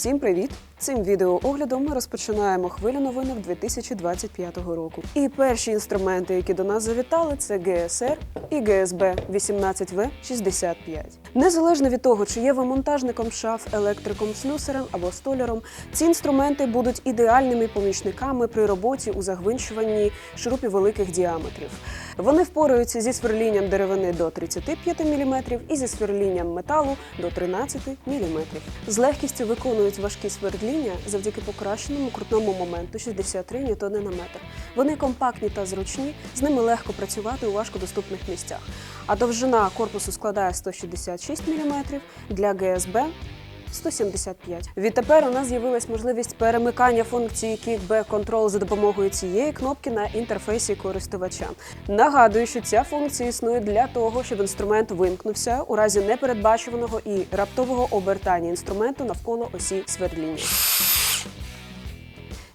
Всім привіт! Цим відеооглядом ми розпочинаємо хвилю новинок 2025 року. І перші інструменти, які до нас завітали, це ГСР і ГСБ 18В65. Незалежно від того, чи є ви монтажником шаф, електриком, слюсарем або столяром, ці інструменти будуть ідеальними помічниками при роботі у загвинчуванні шурупів великих діаметрів. Вони впораються зі сверлінням деревини до 35 мм і зі сверлінням металу до 13 мм. З легкістю виконують важкі свердління завдяки покращеному крутному моменту 63 Ньютони на метр. Вони компактні та зручні, з ними легко працювати у важкодоступних місцях. А довжина корпусу складає 166 мм, для ГСБ 175. Відтепер у нас з'явилась можливість перемикання функції Kickback Control за допомогою цієї кнопки на інтерфейсі користувача. Нагадую, що ця функція існує для того, щоб інструмент вимкнувся у разі непередбачуваного і раптового обертання інструменту навколо осі свердління.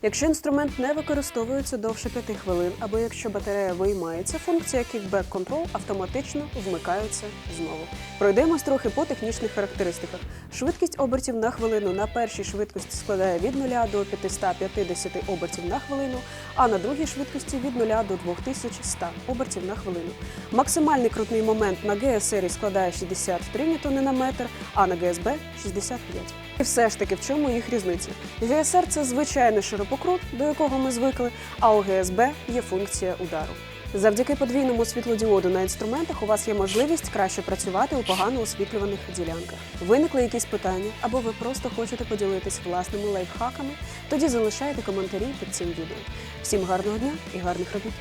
Якщо інструмент не використовується довше 5 хвилин, або якщо батарея виймається, функція Kickback Control автоматично вмикається знову. Пройдемось трохи по технічних характеристиках. Швидкість обертів на хвилину на першій швидкості складає від 0 до 550 обертів на хвилину, а на другій швидкості від 0 до 2100 обертів на хвилину. Максимальний крутний момент на ГСР складає 63 ньютони на метр, а на ГСБ 65. І все ж таки, в чому їх різниця? ГСР це звичайний ширококрут, до якого ми звикли, а у ГСБ є функція удару. Завдяки подвійному світлодіоду на інструментах у вас є можливість краще працювати у погано освітлюваних ділянках. Виникли якісь питання, або ви просто хочете поділитись власними лайфхаками? Тоді залишайте коментарі під цим відео. Всім гарного дня і гарних робіт!